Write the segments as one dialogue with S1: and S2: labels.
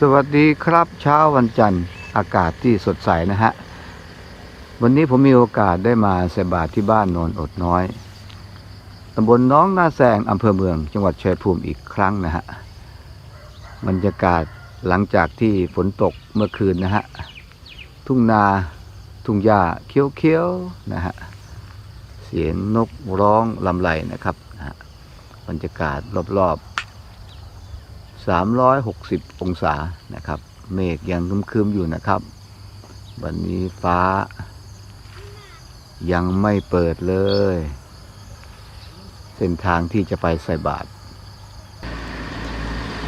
S1: สวัสดีครับเช้าวันจันทร์อากาศที่สดใสนะฮะ วันนี้ผมมีโอกาสได้มาใส่บาตรที่บ้านโนนอดน้อยตำบลน้องนาแซงอำเภอเมือง จังหวัดชัยภูมิอีกครั้งนะฮะบรรยากาศหลังจากที่ฝนตกเมื่อคืนนะฮะ ทุ่งนาทุ่งหญ้าเขียวๆนะฮะ เสียงนกร้องลำไรนะครับนะฮะบรรยากาศรอบๆ 360 องศานะครับ เมฆยังครึมๆอยู่นะครับ วันนี้ฟ้า ยังไม่เปิดเลย เส้นทางที่จะไปใส่บาตร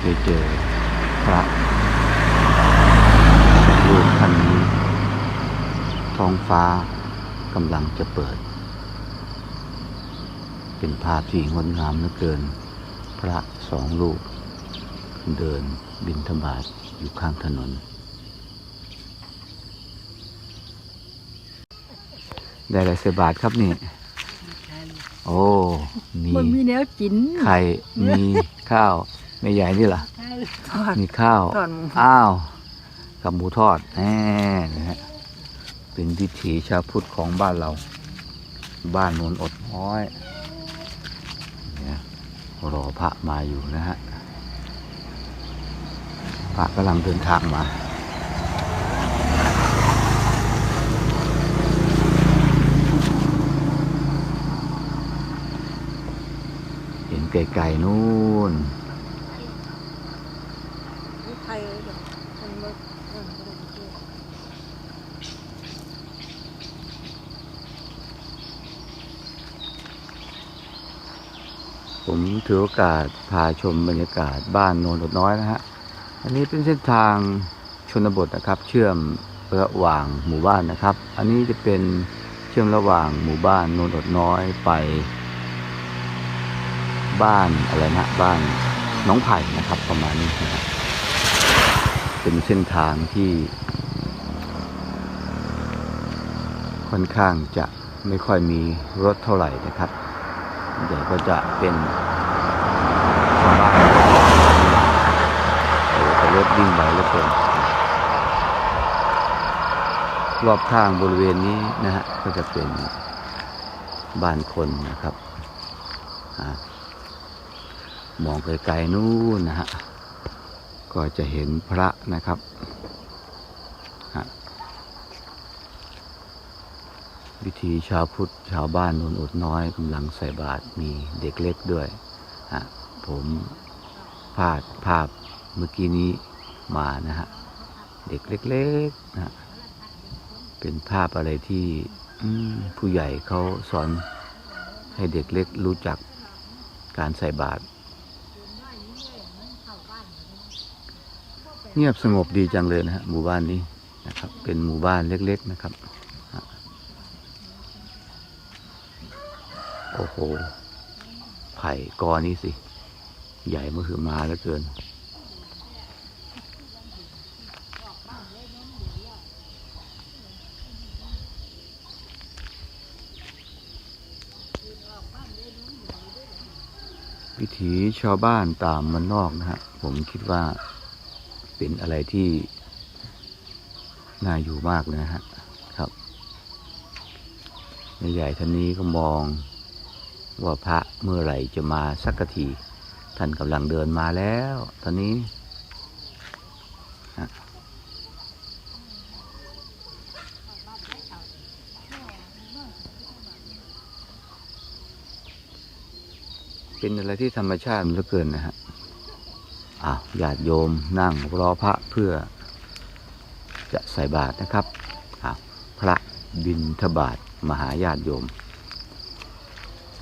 S1: ไปเจอพระรูปท่านนี้ท้องฟ้ากำลังจะเปิด เป็นภาพที่งดงามเหลือเกิน พระสองรูป เดินบินธบาตอยู่ข้างถนน ได้อะไรเสบาทครับนี่ โอ้ มี
S2: มันมีแนวกิน
S1: ไข่ มีข้าวไม่ใหญ่นี่ล่ะ
S2: ทอด
S1: มีข้าว
S2: ทอดหมู
S1: อ้าว กับหมูทอดแน่นะฮะ เป็นวิถีชาวพุทธของบ้านเรา บ้านโนนอดน้อยเนี่ยรอพระมาอยู่นะฮะพ ระกำลังเดินทางมาเห็นไกลๆนู่นผมถือโอกาสพาชมบรรยากาศบ้านโนนดน้อยนะฮะ อันนี้เป็นเส้นทางชนบทนะครับ เชื่อมระหว่างหมู่บ้านนะครับ อันนี้จะเป็นเชื่อมระหว่างหมู่บ้านโนนอดน้อยไป บ้านอะไรนะบ้านหน้องไผ่นะครับประมาณนี้นะครับเป็นเส้นทางที่ ค่อนข้างจะไม่ค่อยมีรถเท่าไหร่นะครับเดี๋ยวก็จะเป็นชาวบ้าน วิ่งไหวเหลือเกินรอบข้างบริเวณนี้นะฮะก็จะเป็นบ้านคนนะครับอมองไกลๆนู่นนะฮะก็จะเห็นพระนะครับวิธีชาวพุทธชาวบ้านโนนอดน้อยกำลังใส่บาตรมีเด็กเล็กด้วย ผมพลาดภาพเมื่อกี้นี้ มานะฮะเด็กเล็กๆนะฮะเป็นภาพอะไรที่ผู้ใหญ่เขาสอนให้เด็กเล็กรู้จักการใส่บาตรเงียบสงบดีจังเลยนะฮะหมู่บ้านนี้นะครับ เป็นหมู่บ้านเล็ก ๆนะครับโอ้โหไผ่กอนี้สิ ใหญ่เมื่อคือมาแล้วเกิน ถีชาวบ้านตามมันนอกนะฮะ ผมคิดว่าเป็นอะไรที่น่าอยู่มากเลยนะฮะครับในใหญ่ท่านนี้ก็มองว่าพระเมื่อไหร่จะมาสักกที ท่านกำลังเดินมาแล้ว ตอนนี้ เป็นอะไรที่ธรรมชาติเหลือเกินนะฮะอ้าวญาติโยมนั่งรอพระเพื่อ จะใส่บาตรนะครับอ้าวพระบินทบาทมหาญาติโยม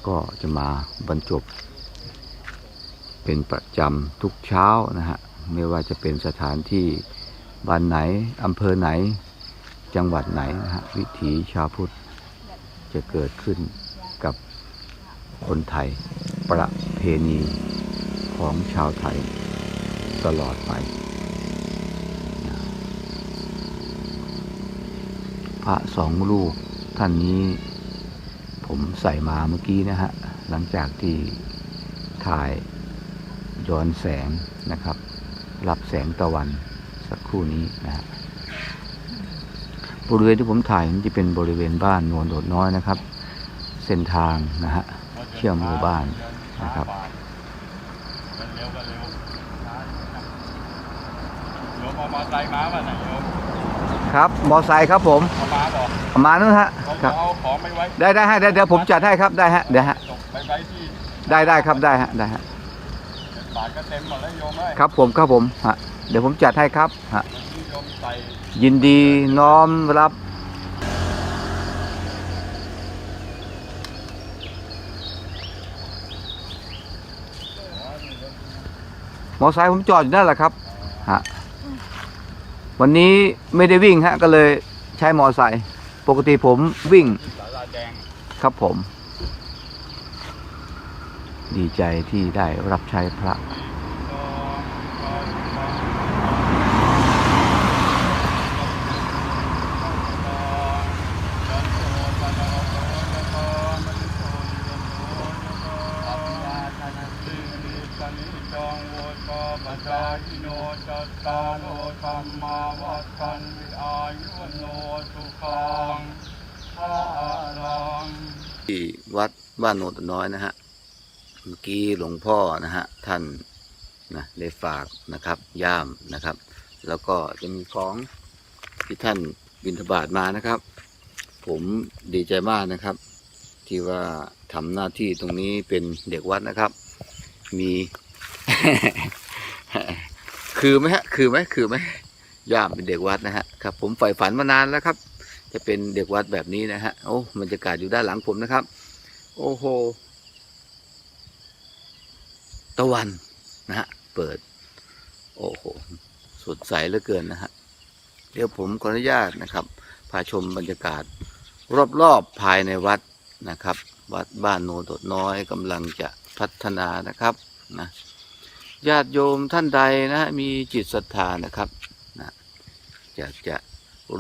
S1: ก็จะมาบรรจบ เป็นประจำทุกเช้านะฮะ ไม่ว่าจะเป็นสถานที่บ้านไหนอำเภอไหน จังหวัดไหนนะฮะ วิถีชาวพุทธจะเกิดขึ้นกับคนไทย ประเพณีของชาวไทยตลอดไป พระสองลูกท่านนี้ผมใส่มาเมื่อกี้นะฮะ หลังจากที่ถ่ายย้อนแสงนะครับ รับแสงตะวันสักครู่นี้นะฮะบริเวณที่ผมถ่ายนี่จะเป็นบริเวณบ้านโนนโดดน้อยนะครับ เส้นทางนะฮะเชื่อมหมู่บ้าน นะครับ
S3: เร็วก็เร็วโยมเอามาใส่ม้าป่ะไหนโยม
S1: ครับมอไซค์ครับผม
S3: เอาม้าบอก
S1: ประมาณนั้นฮะ
S3: เขา
S1: ครับ
S3: เอาของไปไว้
S1: ได้ได้ให้ได้เดี๋ยวผมจัดให้ครับได้ฮะเดี๋ยวฮะ
S3: ส่งไปไว้ที่
S1: ได้ได้ครับได้ฮะได้ฮะ
S3: บาทก็เต็มหมดแล้วโยมเอ้ย
S1: ครับผมครับผมฮะเดี๋ยวผมจัดให้ครับฮะ
S3: วันนี้โยมใส่
S1: ยินดีน้อมรับ มอไซค์ผมจอดอยู่นั่นแหละครับฮะวันนี้ไม่ได้วิ่งฮะก็เลยใช้มอไซค์ปกติผมวิ่ง
S3: สาราแดง
S1: ครับผม ดีใจที่ได้รับใช้พระ
S3: ปัจจายิโนจัตตาโลธรรมาวัฏันติอายุโนสุขังพระลัง
S1: ที่วัดบ้านโนตน้อยนะฮะเมื่อกี้หลวงพ่อนะฮะท่านนะได้ฝากนะครับย่ามนะครับ แล้วก็จะมีของที่ท่านบิณฑบาตมานะครับ ผมดีใจมากนะครับ ที่ว่าทำหน้าที่ตรงนี้เป็นเด็กวัดนะครับ มี คือไหมฮะ คือไหมคือไหมย่ามเป็นเด็กวัดนะฮะครับ ผมใฝ่ฝันมานานแล้วครับ จะเป็นเด็กวัดแบบนี้นะฮะโอ้บรรยากาศอยู่ด้านหลังผมนะครับ โอ้โหตะวันนะฮะเปิด โอ้โหสดใสเหลือเกินนะฮะเดี๋ยวผมขออนุญาตนะครับพาชมบรรยากาศ รอบๆภายในวัดนะครับ วัดบ้านโนโดดน้อยกำลังจะ พัฒนานะครับนะญาติโยมท่านใดนะมีจิตศรัทธานะครับนะอยากจะ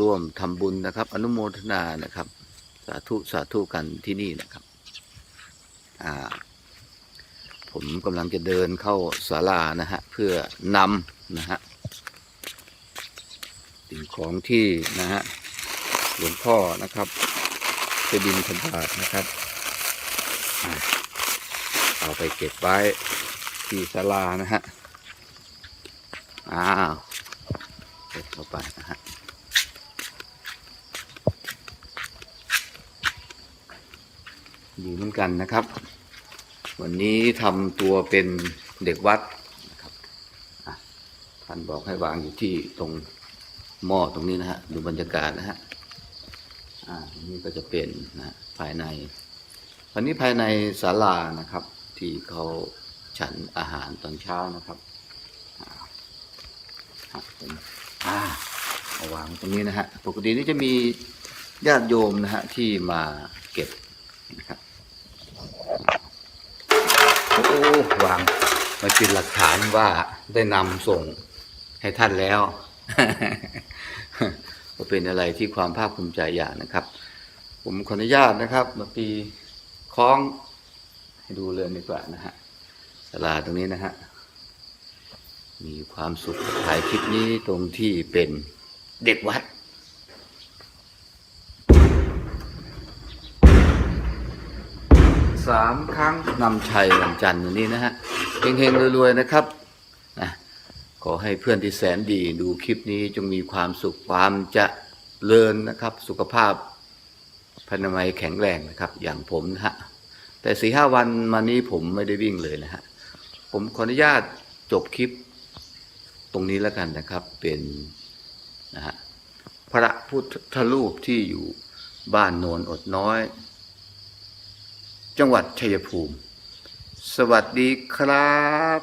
S1: ร่วมทำบุญนะครับ อนุโมทนานะครับ สาธุสาธุกันที่นี่นะครับอ่าผมกำลังจะเดินเข้าศาลานะฮะเพื่อนำนะฮะสิ่งของที่นะฮะหลวงพ่อนะครับจะบินธบาตนะครับ เอาไปเก็บไว้ที่ศาลานะฮะ อ้าวเก็บเข้าไปนะฮะอยู่เหมือนกันนะครับ วันนี้ทำตัวเป็นเด็กวัดนะครับท่านบอกให้วางอยู่ที่ตรงหม้อตรงนี้นะฮะ ดูบรรยากาศนะฮะอ่านนี่ก็จะเป็นนะภายในวันนี้ภายในศาลานะครับ ที่เขาฉันอาหารตอนเช้านะครับอาครับผมอ่าเอาวางตรงนี้นะฮะ ปกตินี่จะมีญาติโยมนะฮะที่มาเก็บนะครับโอ้วางมาเป็นหลักฐานว่าได้นำส่งให้ท่านแล้วก็เป็นอะไรที่ความภาคภูมิใจอย่างนะครับ ผมขออนุญาตนะครับมาตีคล้อง ให้ดูเลยดีกว่านะฮะศาลาตรงนี้นะฮะ มีความสุขถ่ายคลิปนี้ตรงที่เป็นเด็กวัด สามครั้งนำชัยวันจันทร์วันนี้นะฮะเฮงๆรวยๆนะครับนะขอให้เพื่อนที่แสนดีดูคลิปนี้จงมีความสุขความเจะเลินนะครับ สุขภาพพนามัยแข็งแรงนะครับ อย่างผมนะฮะ แต่สี่ห้าวันมานี้ผมไม่ได้วิ่งเลยนะฮะ ผมขออนุญาตจบคลิปตรงนี้แล้วกันนะครับ เป็นนะฮะพระพุทธรูปที่อยู่บ้านโนนอดน้อย จังหวัดชัยภูมิ สวัสดีครับ